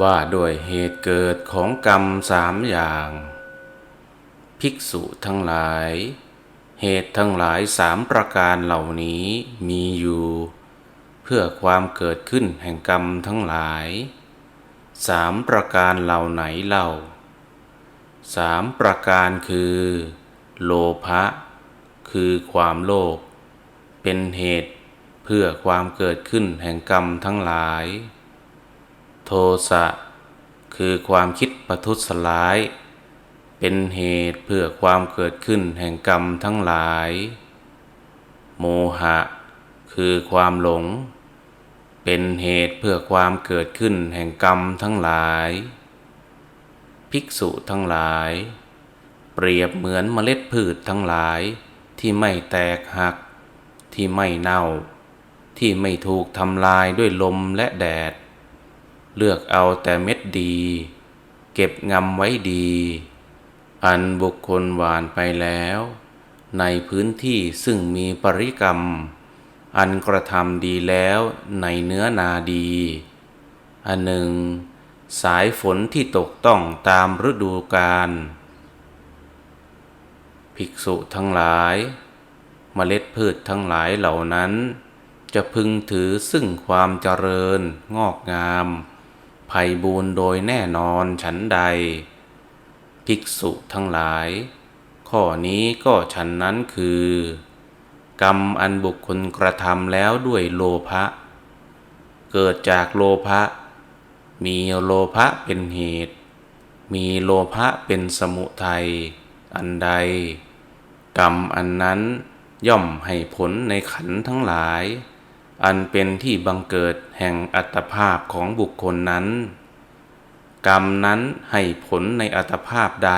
ว่าด้วยเหตุเกิดของกรรมสามอย่าง ภิกษุทั้งหลาย เหตุทั้งหลายสามประการเหล่านี้มีอยู่ เพื่อความเกิดขึ้นแห่งกรรมทั้งหลายสามประการเหล่าไหนเล่าสามประการคือ โลภะคือความโลภเป็นเหตุเพื่อความเกิดขึ้นแห่งกรรมทั้งหลาย โทสะคือความคิดประทุษร้าย เป็นเหตุเพื่อความเกิดขึ้นแห่งกรรมทั้งหลาย โมหะ คือความหลง เป็นเหตุเพื่อความเกิดขึ้นแห่งกรรมทั้งหลาย ภิกษุทั้งหลาย เปรียบเหมือนเมล็ดพืชทั้งหลายที่ไม่แตกหัก ที่ไม่เน่า ที่ไม่ถูกทำลายด้วยลมและแดด เลือกเอาแต่เม็ดดี เก็บงำไว้ดี อันบุคคลหวานไปแล้ว ในพื้นที่ซึ่งมีปริกรรม อันกระทำดีแล้วในเนื้อนาดี อันหนึ่ง สายฝนที่ตกต้องตามฤดูกาลภิกษุทั้งหลายเมล็ดพืชทั้งหลายเหล่านั้น จะพึงถือซึ่งความเจริญงอกงาม ไพ่บูรณ์โดยแน่นอนฉันใด ภิกษุทั้งหลาย ข้อนี้ก็ฉันนั้นคือ กรรมอันบุคคลกระทำแล้วด้วยโลภะเกิดจากโลภะมีโลภะเป็นเหตุ มีโลภะเป็นสมุทัยอันใด กรรมอันนั้นย่อมให้ผลในขันธ์ทั้งหลาย อันเป็นที่บังเกิดแห่งอัตภาพของบุคคลนั้น กรรมนั้นให้ผลในอัตภาพใด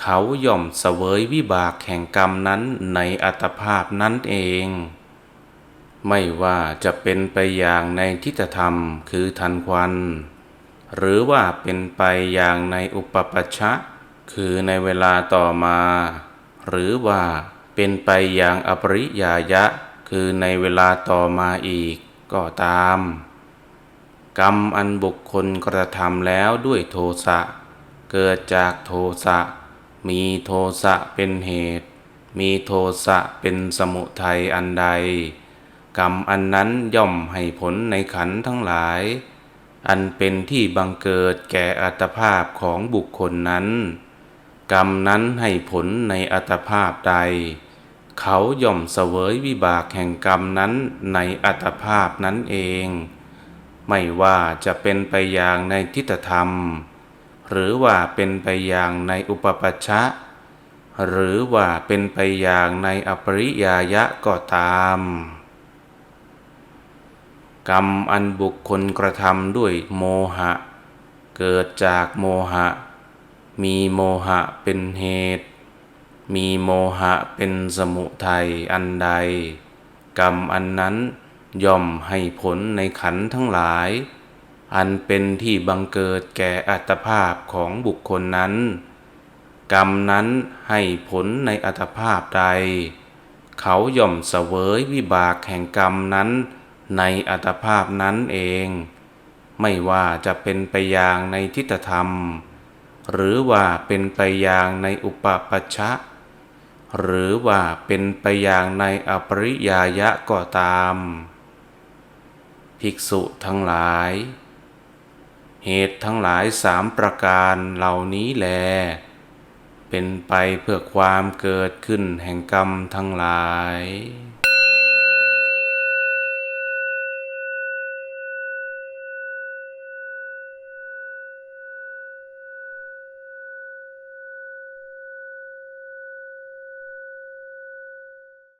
เขาย่อมเสวยวิบากแห่งกรรมนั้นในอัตภาพนั้นเอง ไม่ว่าจะเป็นไปอย่างในทิฏฐธรรมคือทันควัน หรือว่าเป็นไปอย่างในอุปปัชชะ คือในเวลาต่อมา หรือว่าเป็นไปอย่างอปริยายะ คือในเวลาต่อมาอีกก็ตาม กรรมอันบุคคลกระทำแล้วด้วยโทสะเกิดจากโทสะมีโทสะเป็นเหตุ มีโทสะเป็นสมุทัยอันใด กรรมอันนั้นย่อมให้ผลในขันทั้งหลาย อันเป็นที่บังเกิดแก่อัตภาพของบุคคลนั้น กรรมนั้นให้ผลในอัตภาพใด เขาย่อมเสวยวิบากแห่งกรรมนั้นในอัตภาพนั้นเอง ไม่ว่าจะเป็นไปอย่างในทิฏฐธรรม หรือว่าเป็นไปอย่างในอุปปัชชะ หรือว่าเป็นไปอย่างในอปริยายะก็ตาม กรรมอันบุคคลกระทำด้วยโมหะ เกิดจากโมหะ มีโมหะเป็นเหตุ มีโมหะเป็นสมุทัยอันใด กรรมอันนั้นย่อมให้ผลในขันทั้งหลาย อันเป็นที่บังเกิดแก่อัตภาพของบุคคลนั้น กรรมนั้นให้ผลในอัตภาพใด เขาย่อมเสวยวิบากแห่งกรรมนั้นในอัตภาพนั้นเอง ไม่ว่าจะเป็นไปอย่างในทิฏฐธรรม หรือว่าเป็นไปอย่างในอุปปัชชะ หรือว่าเป็นไปอย่างในอปริยายะก็ตาม ภิกษุทั้งหลาย เหตุทั้งหลายสามประการเหล่านี้แล เป็นไปเพื่อความเกิดขึ้นแห่งกรรมทั้งหลาย